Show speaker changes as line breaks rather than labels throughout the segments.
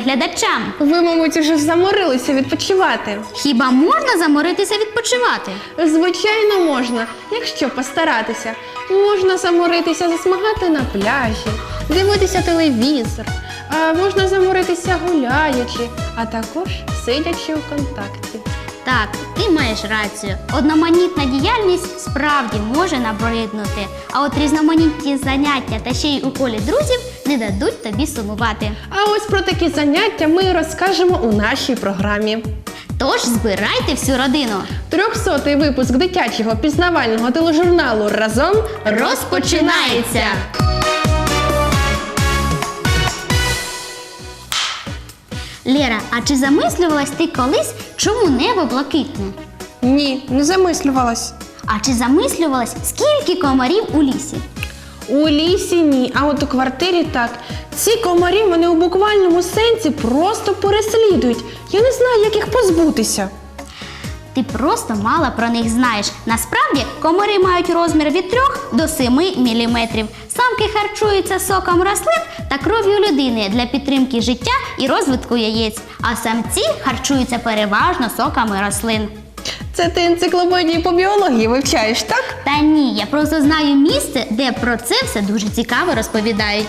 телеглядачам.
Ви, мабуть, уже заморилися відпочивати.
Хіба можна заморитися відпочивати?
Звичайно, можна, якщо постаратися. Можна заморитися, засмагати на пляжі, дивитися телевізор, а можна заморитися гуляючи, а також сидячи у контакті.
Так, ти маєш рацію. Одноманітна діяльність справді може набриднути, а от різноманітні заняття та ще й у колі друзів не дадуть тобі сумувати.
А ось про такі заняття ми розкажемо у нашій програмі.
Тож збирайте всю родину.
Трьохсотий випуск дитячого пізнавального тележурналу разом
Розпочинається! Лера, а чи замислювалась ти колись, чому небо блакитне?
Ні, не замислювалась.
А чи замислювалась, скільки комарів у лісі?
У лісі ні, а от у квартирі так. Ці комарі мене у буквальному сенсі просто переслідують. Я не знаю, як їх позбутися.
Ти просто мало про них знаєш. Насправді комари мають розмір від 3 до 7 міліметрів. Самки харчуються соком рослин та кров'ю людини для підтримки життя і розвитку яєць, а самці харчуються переважно соками рослин.
Це ти енциклопедію по біології вивчаєш, так?
Та ні, я просто знаю місце, де про це все дуже цікаво розповідають.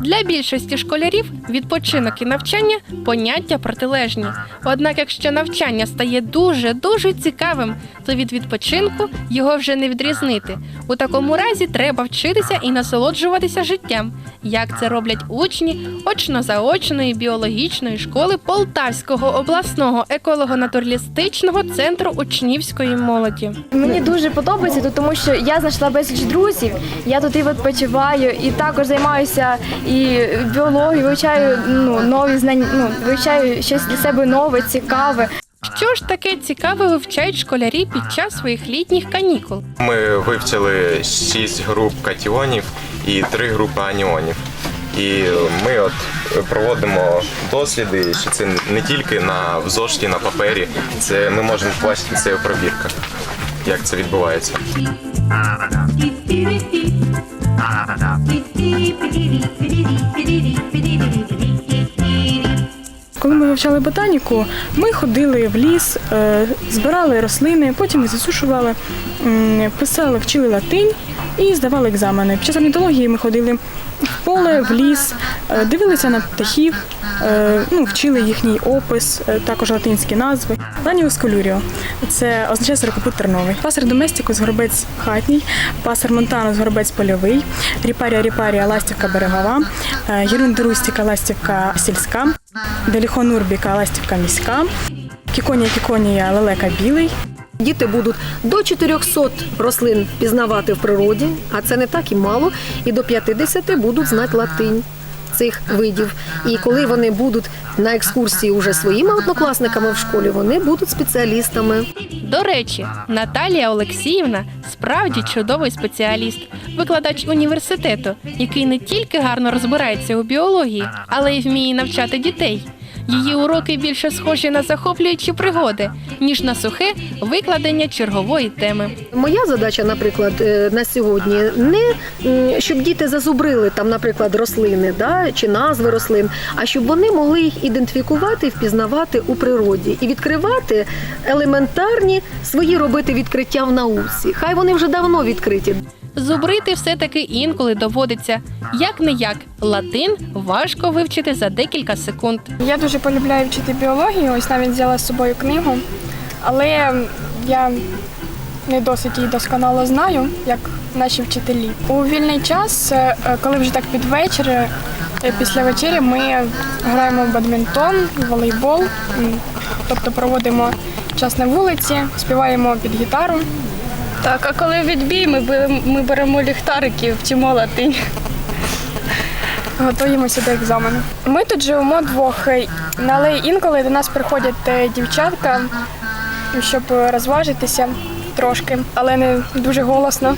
Для більшості школярів відпочинок і навчання поняття протилежні. Однак, якщо навчання стає дуже дуже цікавим, то від відпочинку його вже не відрізнити. У такому разі треба вчитися і насолоджуватися життям, як це роблять учні очно-заочної біологічної школи Полтавського обласного еколого-натуралістичного центру учнівської молоді.
Мені дуже подобається тут, тому що я знайшла безліч друзів. Я тут і відпочиваю, і також займаюся і біологією, вивчаю ну, нові знання, ну, вивчаю щось для себе нове, цікаве.
Що ж таке цікаве вивчають школярі під час своїх літніх канікул?
Ми вивчили шість груп катіонів і три групи аніонів. І ми от проводимо досліди, що це не тільки на в зошиті, на папері, це ми можемо побачити це у пробірках, як це відбувається.
Коли ми вивчали ботаніку, ми ходили в ліс, е, збирали рослини, потім їх засушували, писали, вчили латинь і здавали екзамени. Під час орнітології ми ходили в поле, в ліс, е, дивилися на птахів, е, ну, вчили їхній опис, е, також латинські назви. Ланіус колюріо це означає сорокопут терновий. Пасер доместикус горобець хатній, пасер монтанус горобець польовий, ріпарія ріпарія ластівка берегова, гірундерустіка ластівка сільська, деліхон урбіка ластівка міська, кіконія кіконія лелека білий.
Діти будуть до 400 рослин пізнавати в природі, а це не так і мало, і до 50 будуть знати латинь цих видів. І коли вони будуть на екскурсії уже своїми однокласниками в школі, вони будуть спеціалістами.
До речі, Наталія Олексіївна справді чудовий спеціаліст, викладач університету, який не тільки гарно розбирається у біології, але й вміє навчати дітей. Її уроки більше схожі на захоплюючі пригоди, ніж на сухе викладення чергової теми.
Моя задача, наприклад, е, на сьогодні не щоб діти зазубрили там, наприклад, рослини да, чи назви рослин, а щоб вони могли їх ідентифікувати впізнавати у природі і відкривати елементарні свої робити відкриття в науці. Хай вони вже давно відкриті.
Зубрити все-таки інколи доводиться. Як не як, латин важко вивчити за декілька секунд.
Я дуже полюбляю вчити біологію, ось навіть взяла з собою книгу, але я не досить її досконало знаю, як наші вчителі. У вільний час, е, коли вже так під вечір, е, після вечері ми граємо в бадмінтон, волейбол, тобто проводимо час на вулиці, співаємо під гітару. Так, а коли відбій, ми, беремо- ми беремо ліхтарики, вчимо латинь. Готуємося до екзамену. Ми тут живемо двох, е, але інколи до нас приходять е, дівчатка, щоб розважитися трошки, але не дуже голосно.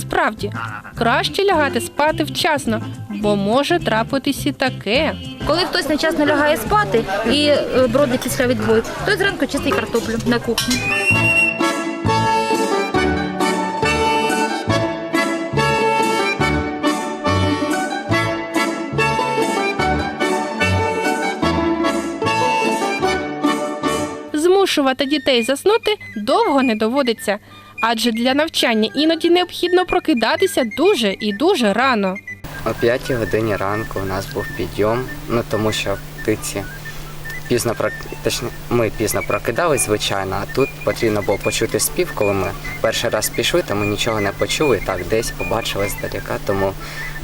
Справді, краще лягати спати вчасно, бо може трапитись і таке.
Коли хтось нечасно лягає спати і е, бродить після відбою, той зранку чистить картоплю на кухні.
Змушувати дітей заснути довго не доводиться, адже для навчання іноді необхідно прокидатися дуже і дуже рано.
О 5 годині ранку у нас був підйом, ну тому що птиці пізно прок... точні, ми пізно прокидались, звичайно, а тут потрібно було почути спів, коли ми перший раз пішли, то ми нічого не почули, так десь побачили здалека, тому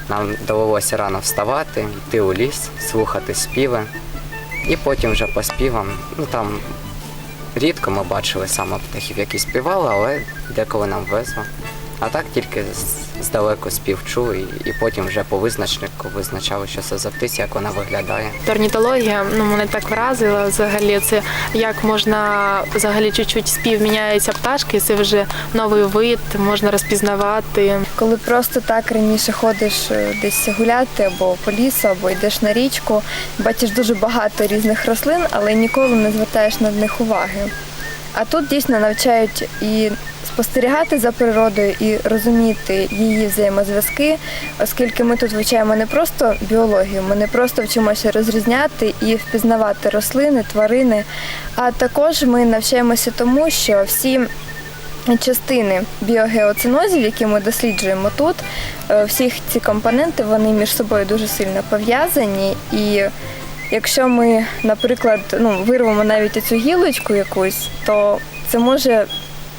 нам довелося рано вставати, йти у ліс, слухати співи. І потім вже по співам, ну там рідко ми бачили саме птахів, які співали, але деколи нам везло. А так тільки здалеку спів чули, і, і потім вже по визначнику визначали, що це за птиця, як вона виглядає.
Орнітологія ну мене так вразила взагалі. Це як можна взагалі чуть-чуть спів міняються пташки, це вже новий вид, можна розпізнавати.
Коли просто так раніше ходиш е, десь гуляти або по лісу, або йдеш на річку, бачиш дуже багато різних рослин, але ніколи не звертаєш на них уваги. А тут дійсно навчають і спостерігати за природою, і розуміти її взаємозв'язки, оскільки ми тут вивчаємо не просто біологію, ми не просто вчимося розрізняти і впізнавати рослини, тварини, а також ми навчаємося тому, що всі частини біогеоцинозів, які ми досліджуємо тут, е, всі ці компоненти вони між собою дуже сильно пов'язані. І якщо ми, наприклад, ну, вирвемо навіть цю гілочку якусь, то це може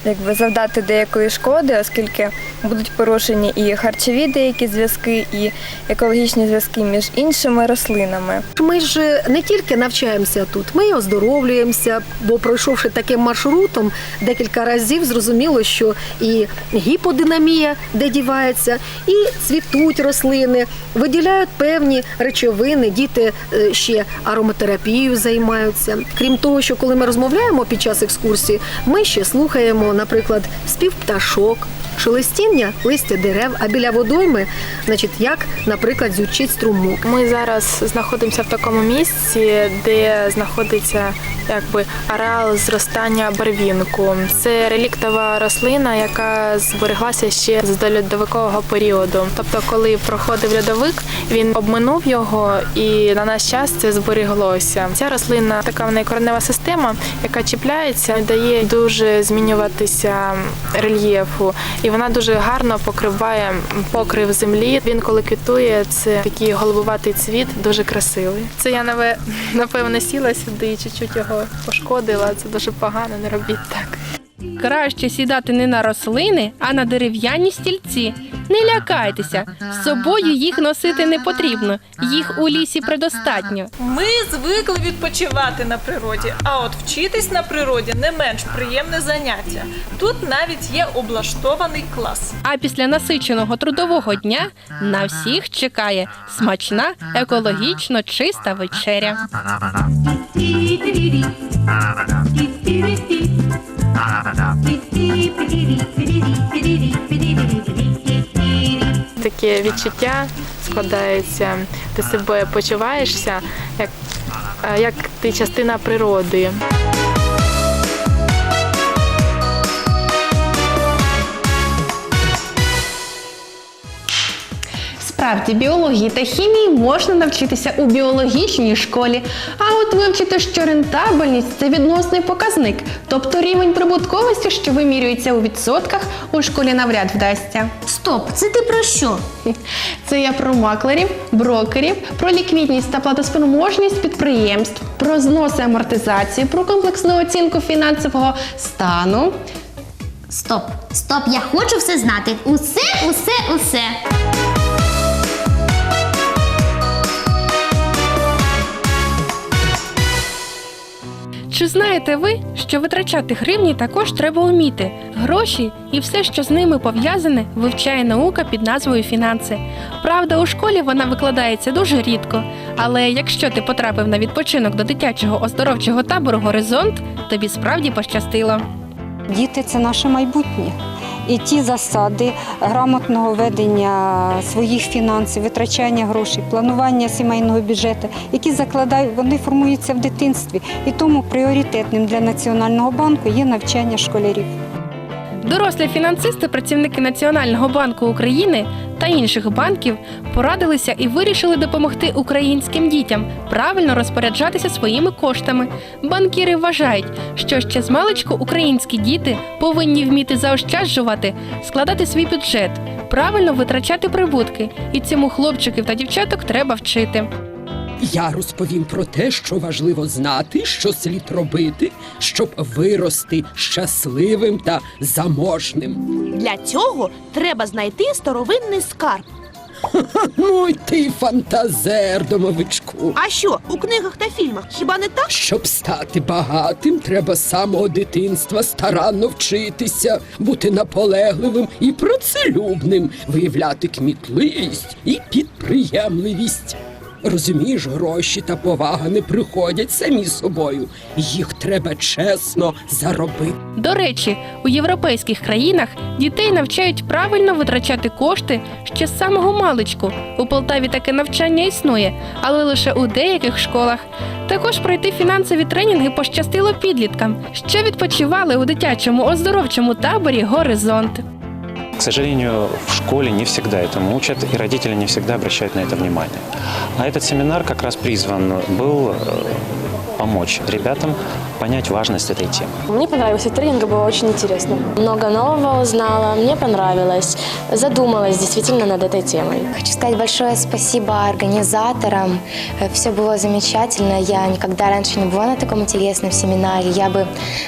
якби завдати деякої шкоди, оскільки будуть порушені і харчові деякі зв'язки, і екологічні зв'язки між іншими рослинами.
Ми ж не тільки навчаємося тут, ми оздоровлюємося, бо пройшовши таким маршрутом декілька разів, зрозуміло, що і гіподинамія, де дівається, і цвітуть рослини, виділяють певні речовини. Діти е, ще ароматерапією займаються. Крім того, що коли ми розмовляємо під час екскурсії, ми ще слухаємо, наприклад, спів пташок. Шелестіння листя дерев, а біля водойми, значить, як, наприклад, зючить струмок.
Ми зараз знаходимося в такому місці, де знаходиться якби ареал зростання барвінку. Це реліктова рослина, яка збереглася ще з дольодовикового періоду. Тобто, коли проходив льодовик, він обминув його, і на наш час це збереглося. Ця рослина така в неї коренева система, яка чіпляється, дає дуже змінюватися рельєфу, і вона дуже гарно покриває покрив землі. Він коли квітує, це такий голубуватий цвіт, дуже красивий. Це я наве- напевно сіла сюди і чуть-чуть його пошкодила. Це дуже погано, не робіть так.
Краще сідати не на рослини, а на дерев'яні стільці. Не лякайтеся, з собою їх носити не потрібно, їх у лісі предостатньо.
Ми звикли відпочивати на природі, а от вчитись на природі не менш приємне заняття. Тут навіть є облаштований клас.
А після насиченого трудового дня на всіх чекає смачна, екологічно чиста вечеря.
Таке відчуття складається, ти себе почуваєшся, як, е, як ти частина природи.
Справді, біології та хімії можна навчитися у біологічній школі, а от вивчити, що рентабельність це відносний показник, тобто рівень прибутковості, що вимірюється у відсотках, у школі навряд вдасться.
Стоп, це ти про що?
Це я про маклерів, брокерів, про ліквідність та платоспроможність підприємств, про зноси амортизації, про комплексну оцінку фінансового стану.
Стоп, стоп, я хочу все знати. Усе, усе, усе.
Чи знаєте ви, що витрачати гривні також треба вміти? Гроші і все, що з ними пов'язане, вивчає наука під назвою фінанси. Правда, у школі вона викладається дуже рідко. Але якщо ти потрапив на відпочинок до дитячого оздоровчого табору Горизонт, тобі справді пощастило.
Діти це наше майбутнє. І ті засади грамотного ведення своїх фінансів, витрачання грошей, планування сімейного бюджету, які закладають, вони формуються в дитинстві. І тому пріоритетним для Національного банку є навчання школярів.
Дорослі фінансисти, працівники Національного банку України та інших банків порадилися і вирішили допомогти українським дітям правильно розпоряджатися своїми коштами. Банкіри вважають, що ще з маличку українські діти повинні вміти заощаджувати, складати свій бюджет, правильно витрачати прибутки, і цьому хлопчиків та дівчаток треба вчити.
Я розповім про те, що важливо знати, що слід робити, щоб вирости щасливим та заможним.
Для цього треба знайти старовинний скарб.
Ну й ти фантазер, домовичку.
А що у книгах та фільмах? Хіба не так?
Щоб стати багатим, треба з самого дитинства старанно вчитися, бути наполегливим і працелюбним, виявляти кмітливість і підприємливість. Розумієш, гроші та повага не приходять самі собою. Їх треба чесно заробити.
До речі, у європейських країнах дітей навчають правильно витрачати кошти ще з самого маличку. У Полтаві таке навчання існує, але лише у деяких школах. Також пройти фінансові тренінги пощастило підліткам, що відпочивали у дитячому оздоровчому таборі Горизонт.
К сожалению, в школе не всегда этому учат, и родители не всегда обращают на это внимание. А этот семинар как раз призван был э, помочь ребятам понять важность этой темы.
Мне понравился тренинг, было очень интересно. Много нового узнала, мне понравилось. Задумалась действительно над этой темой.
Хочу сказать большое спасибо организаторам. Все было замечательно. Я никогда раньше не была на таком интересном семинаре. Я бы,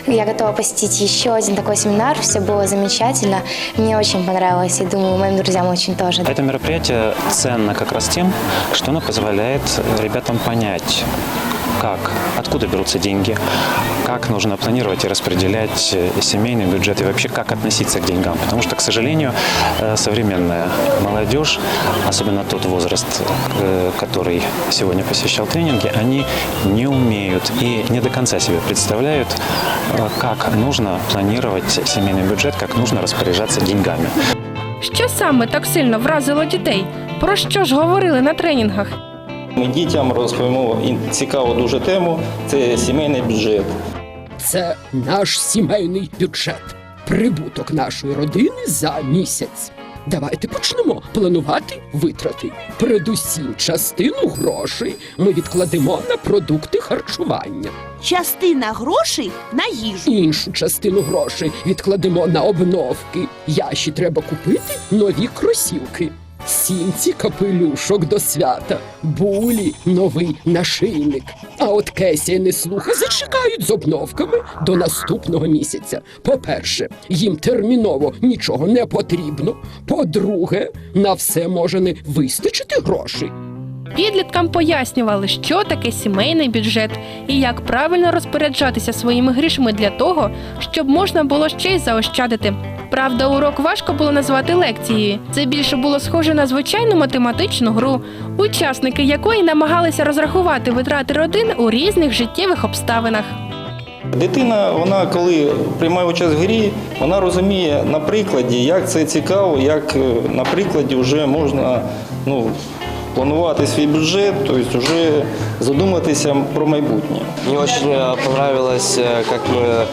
я готова посетить еще один такой семинар. Все было замечательно. Мне очень понравилось. И думаю, моим друзьям очень тоже.
Это мероприятие ценно как раз тем, что оно позволяет ребятам понять, как, откуда берутся деньги, как нужно планировать и распределять э, семейный бюджет и вообще как относиться к деньгам. Потому что, к сожалению, э, современная молодежь, особенно тот возраст, э, который сегодня посещал тренинги, они не умеют и не до конца себе представляют, э, как нужно планировать семейный бюджет, как нужно распоряжаться деньгами.
Що саме так сильно вразило дітей? Про що ж говорили на тренінгах?
Ми дітям розповімо і цікаву дуже тему це сімейний бюджет.
Це наш сімейний бюджет, прибуток нашої родини за місяць. Давайте почнемо планувати витрати. Передусім, частину грошей ми відкладемо на продукти харчування.
Частина грошей на їжу.
Іншу частину грошей відкладемо на обновки. Яші треба купити нові кросівки. Сімці капелюшок до свята, булі новий нашийник. А от Кесія не слуха зачекають з обновками до наступного місяця. По-перше, їм терміново нічого не потрібно. По-друге, на все може не вистачити грошей.
Підліткам пояснювали, що таке сімейний бюджет і як правильно розпоряджатися своїми грішми для того, щоб можна було ще й заощадити. Правда, урок важко було назвати лекцією. Це більше було схоже на звичайну математичну гру, учасники якої намагалися розрахувати витрати родин у різних життєвих обставинах.
Дитина, вона коли приймає участь в грі, вона розуміє на прикладі, як це цікаво, як е, на прикладі вже можна ну, планувати свій бюджет, тобто вже задуматися про майбутнє.
Мне очень э, понравилось, э, как мы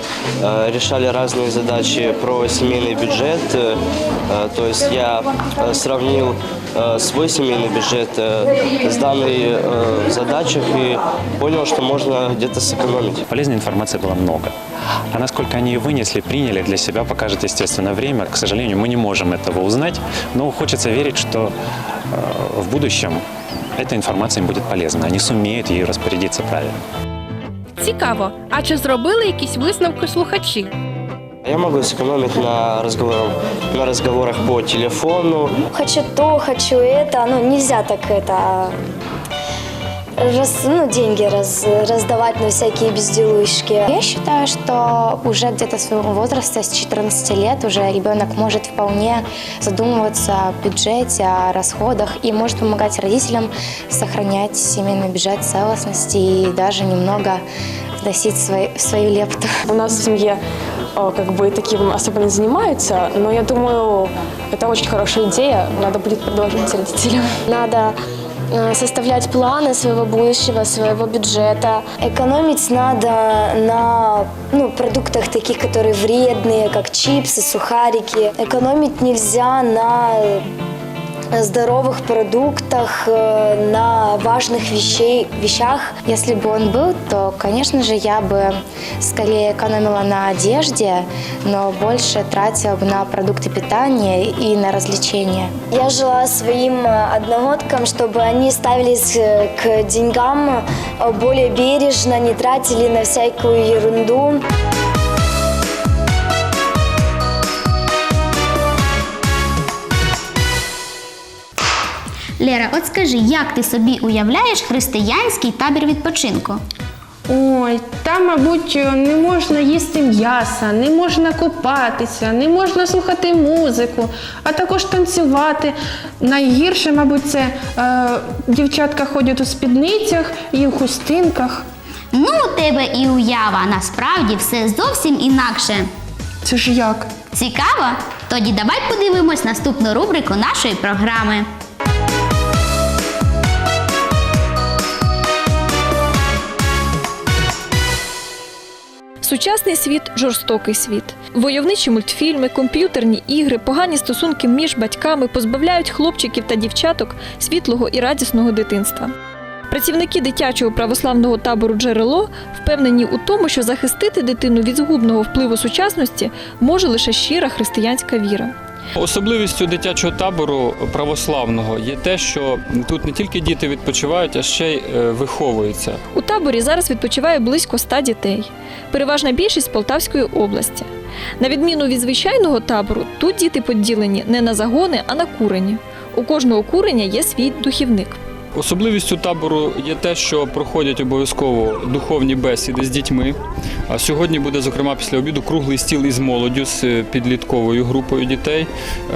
э, решали разные задачи про семейный бюджет. То есть я сравнил свой семейный бюджет с данной задачей и понял, что можно где-то сэкономить.
Полезной информации было много. А насколько они ее вынесли, приняли для себя, покажет, естественно, время. К сожалению, мы не можем этого узнать, но хочется верить, что в будущем эта информация им будет полезна. Они сумеют ею распорядиться правильно.
Цікаво, а чи зробили якісь висновки слухачі?
Я могу сэкономить на, разговорах, на разговорах по телефону.
Хочу то, хочу это. Ну, нельзя так это... Раз, ну, деньги раз, раздавать на всякие безделушки. Я считаю, что уже где-то своего возраста, с 14 лет, уже ребенок может вполне задумываться о бюджете, о расходах и может помогать родителям сохранять семейный бюджет целостности и даже немного вносить свой, свою лепту.
У нас в семье э, как бы таким особо не занимаются, но я думаю, это очень хорошая идея, надо будет продолжить родителям. Надо составлять планы своего будущего, своего бюджета.
Экономить надо на ну, продуктах таких, которые вредные, как чипсы, сухарики. Экономить нельзя на здоровых продуктах, э, на важных вещей, вещах.
Если бы он был, то, конечно же, я бы скорее экономила на одежде, но больше тратила бы на продукты питания и на развлечения.
Я жила своим э, одногодкам, чтобы они ставились э, к деньгам э, более бережно, не тратили на всякую ерунду.
Лера, от скажи, як ти собі уявляєш християнський табір відпочинку?
Ой, там, мабуть, не можна їсти м'яса, не можна купатися, не можна слухати музику, а також танцювати. Найгірше, мабуть, це е, дівчатка ходять у спідницях і у хустинках.
Ну, у тебе і уява, насправді все зовсім інакше.
Це ж як?
Цікаво? Тоді давай подивимось наступну рубрику нашої програми.
Сучасний світ жорстокий світ. Войовничі мультфільми, комп'ютерні ігри, погані стосунки між батьками позбавляють хлопчиків та дівчаток світлого і радісного дитинства. Працівники дитячого православного табору Джерело впевнені у тому, що захистити дитину від згубного впливу сучасності може лише щира християнська віра.
Особливістю дитячого табору православного є те, що тут не тільки діти відпочивають, а ще й е, виховуються.
У таборі зараз відпочиває близько ста дітей. Переважна більшість Полтавської області. На відміну від звичайного табору, тут діти поділені не на загони, а на курені. У кожного курення є свій духівник.
Особливістю табору є те, що проходять обов'язково духовні бесіди з дітьми. А сьогодні буде, зокрема, після обіду круглий стіл із молоддю з підлітковою групою дітей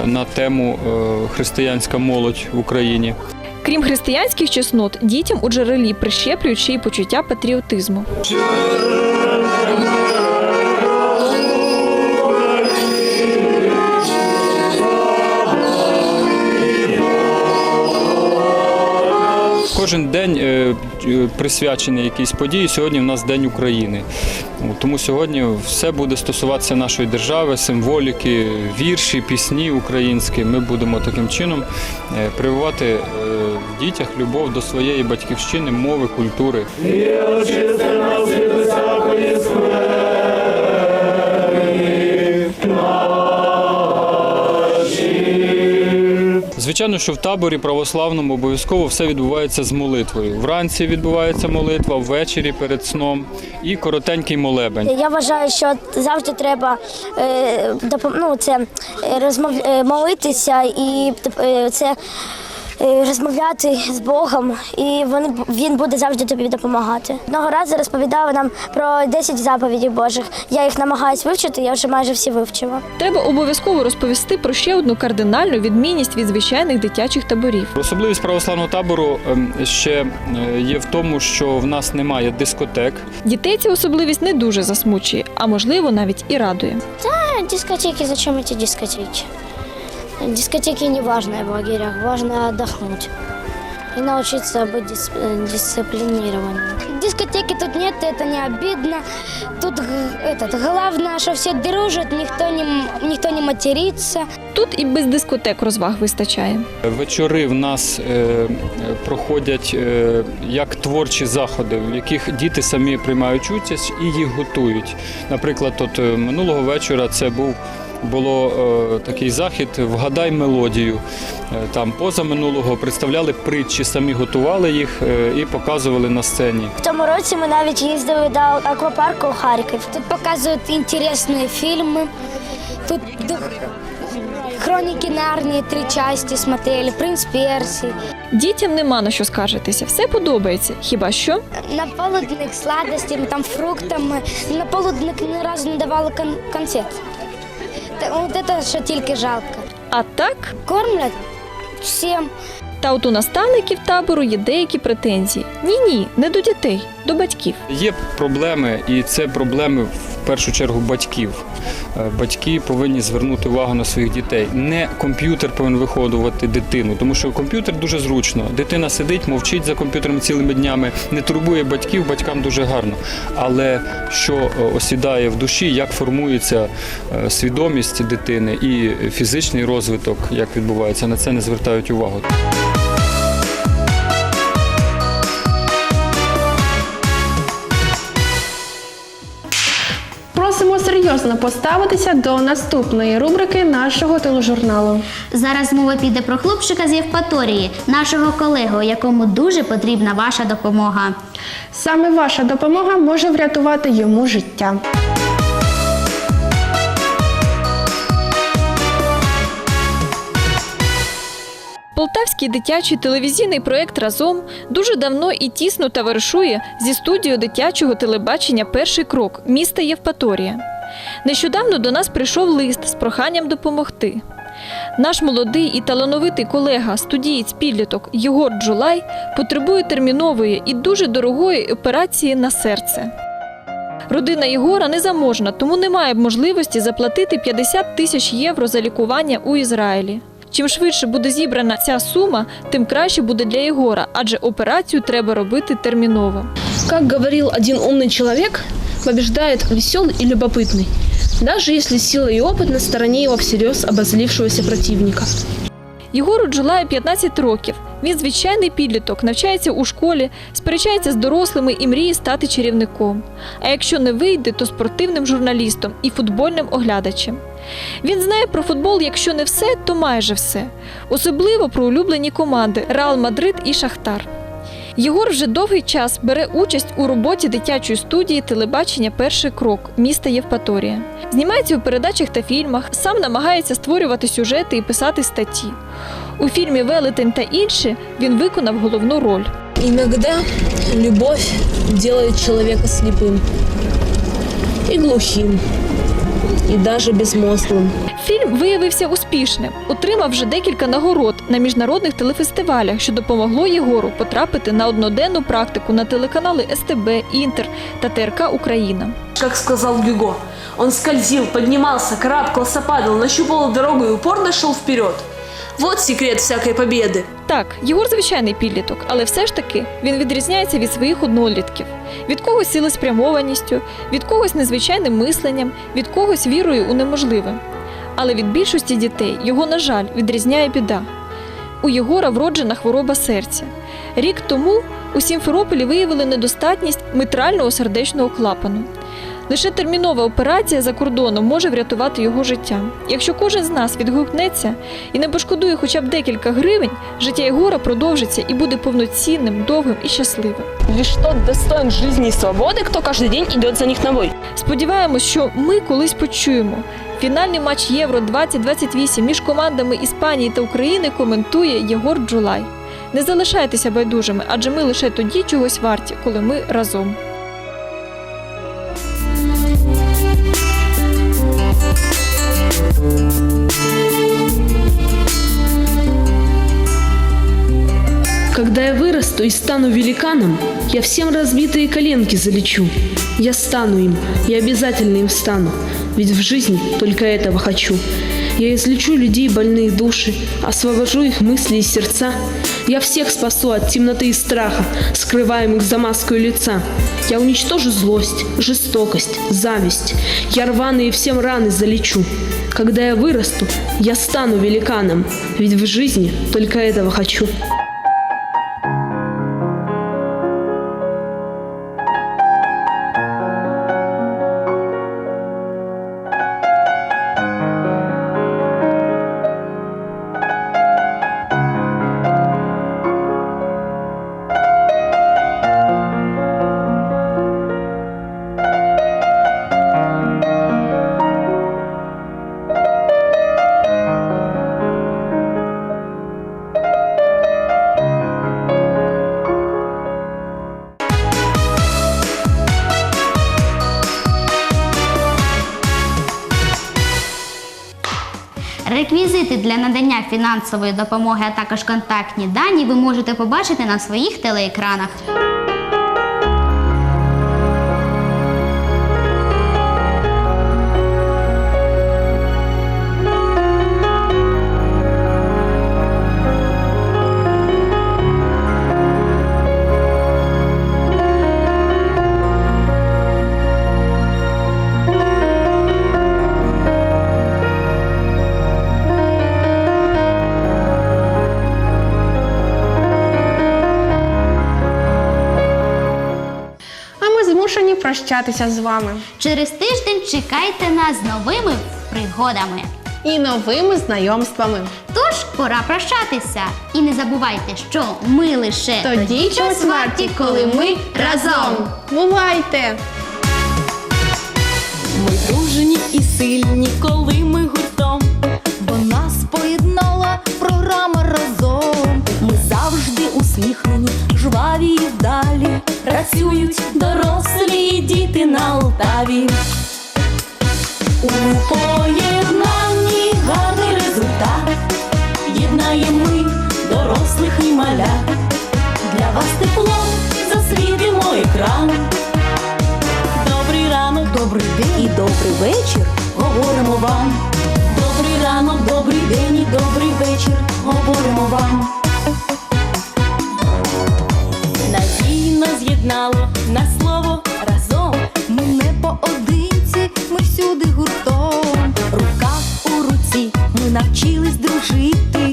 е, на тему е, християнська молодь в Україні.
Крім християнських чеснот, дітям у джерелі прищеплюють ще й почуття патріотизму.
Кожен день е, е, присвячений якійсь події. Сьогодні в нас День України. Тому сьогодні все буде стосуватися нашої держави, символіки, вірші, пісні українські. Ми будемо таким чином е, прививати в дітях любов до своєї батьківщини, мови, культури. Звичайно, що в таборі православному обов'язково все відбувається з молитвою. Вранці відбувається молитва, ввечері перед сном і коротенький молебень.
Я вважаю, що завжди треба е, ну, це, е, розмов... е, молитися і це розмовляти з Богом, і вони, він буде завжди тобі допомагати. Одного разу розповідали нам про 10 заповідей Божих. Я їх намагаюсь вивчити, я вже майже всі вивчила.
Треба обов'язково розповісти про ще одну кардинальну відмінність від звичайних дитячих таборів.
Особливість православного табору ем, ще е, є в тому, що в нас немає дискотек.
Дітей ця особливість не дуже засмучує, а можливо навіть і радує.
Да, дискотеки, зачем эти дискотеки? Дискотеки не важно в лагерях, важно отдохнуть и научиться быть дис- э, дисциплинированным. Дискотеки тут нет, это не обидно. Тут г- этот, главное, что все дружат, никто не, м- никто не матерится.
Тут і без дискотек розваг вистачає.
Вечори в нас е, е, проходять е, як творчі заходи, в яких діти самі приймають участь і їх готують. Наприклад, от е, минулого вечора це був. Було е, такий захід Вгадай мелодію. Е, Там поза минулого представляли притчі, самі готували їх е, і показували на сцені.
В тому році ми навіть їздили до аквапарку у Харків. Тут показують інтересні фільми. Тут хроніки Нарнії три частини смотрели, принц Персії.
Дітям нема на що скаржитися, все подобається. Хіба що?
На полудник сладостями, там фруктами. На полудник ні разу не давали кон- конфет. это, що тільки жалко.
А так
Кормлять всім.
Та от у наставників табору є деякі претензії. Ні, ні, не до дітей, до батьків.
Є проблеми, і це проблеми в першу чергу батьків. Е, Батьки повинні звернути увагу на своїх дітей. Не комп'ютер повинен виходувати дитину, тому що комп'ютер дуже зручно. Дитина сидить, мовчить за комп'ютером цілими днями, не турбує батьків, батькам дуже гарно. Але що е, осідає в душі, як формується е, свідомість дитини і фізичний розвиток, як відбувається, на це не звертають увагу.
Серйозно поставитися до наступної рубрики нашого тележурналу.
Зараз мова піде про хлопчика з Євпаторії, нашого колегу, якому дуже потрібна ваша допомога.
Саме ваша допомога може врятувати йому життя.
Полтавський дитячий телевізійний проєкт Разом дуже давно і тісно товаришує зі студією дитячого телебачення Перший крок міста Євпаторія. Нещодавно до нас прийшов лист з проханням допомогти. Наш молодий і талановитий колега, студієць підліток Єгор Джулай потребує термінової і дуже дорогої операції на серце. Родина Єгора незаможна, тому не має можливості заплатити 50 тисяч євро за лікування у Ізраїлі. Чим швидше буде зібрана ця сума, тим краще буде для Єгора, адже операцію треба робити терміново.
Как говорил один умный человек, побеждает веселый и любопытный, даже если сила и опыт на стороне его всерьез обозлившегося противника.
Єгору Джулаю 15 років. Він звичайний підліток, навчається у школі, сперечається з дорослими і мріє стати чарівником. А якщо не вийде, то спортивним журналістом і футбольним оглядачем. Він знає про футбол, якщо не все, то майже все. Особливо про улюблені команди Реал Мадрид і Шахтар. Єгор вже довгий час бере участь у роботі дитячої студії телебачення Перший крок міста Євпаторія. Знімається у передачах та фільмах, сам намагається створювати сюжети і писати статті. У фільмі Велетень та інші він виконав головну роль.
Иногда любовь делает человека слепым и глухим, и даже безмозглым.
Фільм виявився успішним, отримав вже декілька нагород на міжнародних телефестивалях, що допомогло Єгору потрапити на одноденну практику на телеканали СТБ, Інтер та ТРК Україна.
Как сказал Гюго, он скользил, поднимался, карабкался, падал, нащупал дорогу и упорно шел вперед. Вот секрет всякой победы.
Так, Єгор звичайний підліток, але все ж таки він відрізняється від своїх однолітків. Від когось цілеспрямованістю, від когось незвичайним мисленням, від когось вірою у неможливе. Але від більшості дітей його, на жаль, відрізняє біда. У Єгора вроджена хвороба серця. Рік тому у Сімферополі виявили недостатність митрального сердечного клапану. Лише термінова операція за кордоном може врятувати його життя. Якщо кожен з нас відгукнеться і не пошкодує хоча б декілька гривень, життя Єгора продовжиться і буде повноцінним, довгим і щасливим.
Лишь тот достоин жизни и свободы, кто каждый день идет за них на бой.
Сподіваємось, що ми колись почуємо. Фінальний матч Євро 2028 між командами Іспанії та України коментує Єгор Джулай. Не залишайтеся байдужими, адже ми лише тоді чогось варті, коли ми разом.
Когда я вырасту и стану великаном, я всем разбитые коленки залечу. Я стану им, я обязательно им стану, ведь в жизни только этого хочу. Я излечу людей больные души, освобожу их мысли и сердца. Я всех спасу от темноты и страха, скрываемых за маской лица. Я уничтожу злость, жестокость, зависть. Я рваные всем раны залечу. Когда я вырасту, я стану великаном, ведь в жизни только этого хочу.
Фінансової допомоги, а також контактні дані ви можете побачити на своїх телеекранах.
Прощатися з вами.
Через тиждень чекайте нас з новими пригодами.
І новими знайомствами.
Тож пора прощатися. І не забувайте, що ми лише
Тоді чогось варті, коли ми разом. Бувайте!
Ми дружні і сильні, коли ми гуртом, бо нас поєднала програма разом. Ми завжди усміхнені, жваві і вдалі. Працюють на Алтаві. У поєднанні гарний результат. Єднаємо ми дорослих і малят. Для вас тепло засвітимо екран. Добрий ранок, добрий день і добрий вечір. Говоримо вам. Добрий ранок, добрий день і добрий вечір. Говоримо вам. Надійно з'єднало всюди гуртом. Рука у руці, ми навчились дружити.